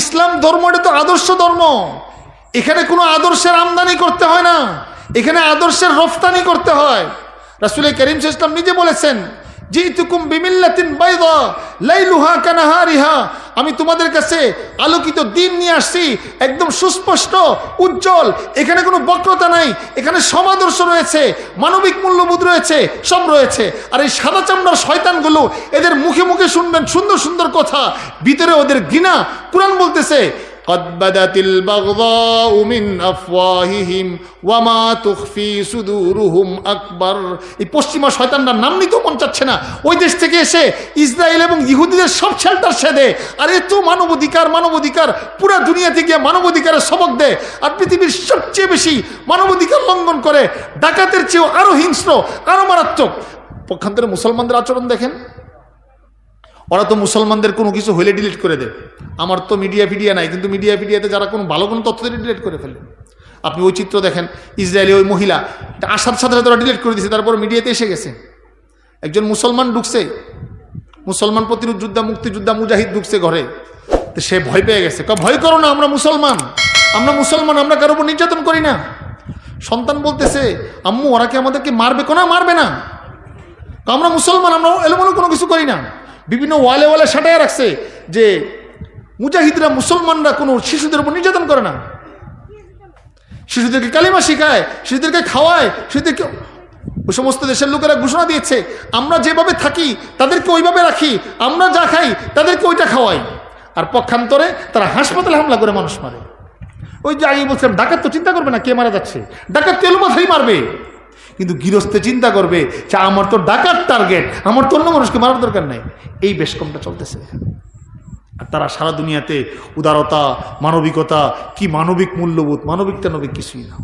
ইসলাম ধর্ম, এটা তো আদর্শ ধর্ম। এখানে কোনো আদর্শের আমদানি করতে হয় না। এখানে আদর্শের রফতানি করতে হয়। রাসুল করিম ইসলাম নিজে বলেছেন বিমিল্লাতিন আমি তোমাদের কাছে আলোকিত দিন নিয়ে আসছি, একদম সুস্পষ্ট, উজ্জ্বল। এখানে কোনো বক্রতা নাই, এখানে সমাদর্শ রয়েছে, মানবিক মূল্যবোধ রয়েছে, সব রয়েছে। আর এই সাদা চামড়ার শয়তানগুলো, এদের মুখে মুখে শুনবেন সুন্দর সুন্দর কথা। ভিতরে ওদের ঘৃণা, কোরআন বলতেছে قد بدت البغضاء من أفواههم وما تخفي صدورهم أكبر এই পশ্চিমা শয়তানটার নাম নিতেও মন চাচ্ছে না ওই দেশ থেকে এসে ইসরায়েল এবং ইহুদিদের সব শেল্টার সেদে আর এত মানবাধিকার মানবাধিকার পুরা দুনিয়াতে গিয়ে মানবাধিকারের সবক দেয় আর পৃথিবীর সবচেয়ে বেশি মানবাধিকার লঙ্ঘন করে ডাকাতের চেয়েও আরো হিংস্র আরো মারাত্মক পক্ষান্তরে মুসলমানদের আচরণ দেখেন ওরা তো মুসলমানদের কোনো কিছু হইলে ডিলিট করে দেয় আমার তো মিডিয়া ফিডিয়া নাই, কিন্তু মিডিয়া ফিডিয়াতে যারা কোনো ভালো কোনো তথ্য ডিলিট করে ফেলে আপনি ওই চিত্র দেখেন, ইসরায়েলি ওই মহিলা আসার সাথে সাথে ওরা ডিলিট করে দিয়েছে তারপর মিডিয়াতে এসে গেছে। একজন মুসলমান ঢুকছে, মুসলমান প্রতিরোধ যোদ্ধা মুক্তিযোদ্ধা, মুজাহিদ ঢুকছে ঘরে। তো সে ভয় পেয়ে গেছে ভয় করো না, আমরা মুসলমান আমরা মুসলমান, আমরা কারোর উপর নির্যাতন করি না। সন্তান বলতেছে, আম্মু, ওরা কি আমাদেরকে মারবে? কোনা মারবে না। আমরা মুসলমান, আমরা এলোমেলো কোনো কিছু করি না। বিভিন্ন ওয়ালে ওয়ালে সাটায় রাখছে যে মুজাহিদরা, মুসলমানরা কোনো শিশুদের উপর নির্যাতন করে না। শিশুদেরকে কালিমা শিখায়, শিশুদেরকে খাওয়ায়, শিশুদেরকে ওই সমস্ত দেশের লোকেরা ঘোষণা দিয়েছে, আমরা যেভাবে থাকি তাদেরকে ওইভাবে রাখি, আমরা যা খাই তাদেরকে ওইটা খাওয়াই। আর পক্ষান্তরে তারা হাসপাতালে হামলা করে মানুষ মারে। ওই যে আগে বলছিলাম, ডাকাত তো চিন্তা করবে না কে মারা যাচ্ছে। ডাকাত তেল মাথায় মারবে। কিন্তু গৃহস্থে চিন্তা করবে যে আমার তো ডাকার টার্গেট আমার তো অন্য মানুষকে মারার দরকার নাই। এই বেশ কমটা চলতেছে। আর তারা সারা দুনিয়াতে উদারতা, মানবিকতা, কি মানবিক মূল্যবোধ মানবিক টানবিক কিছুই না।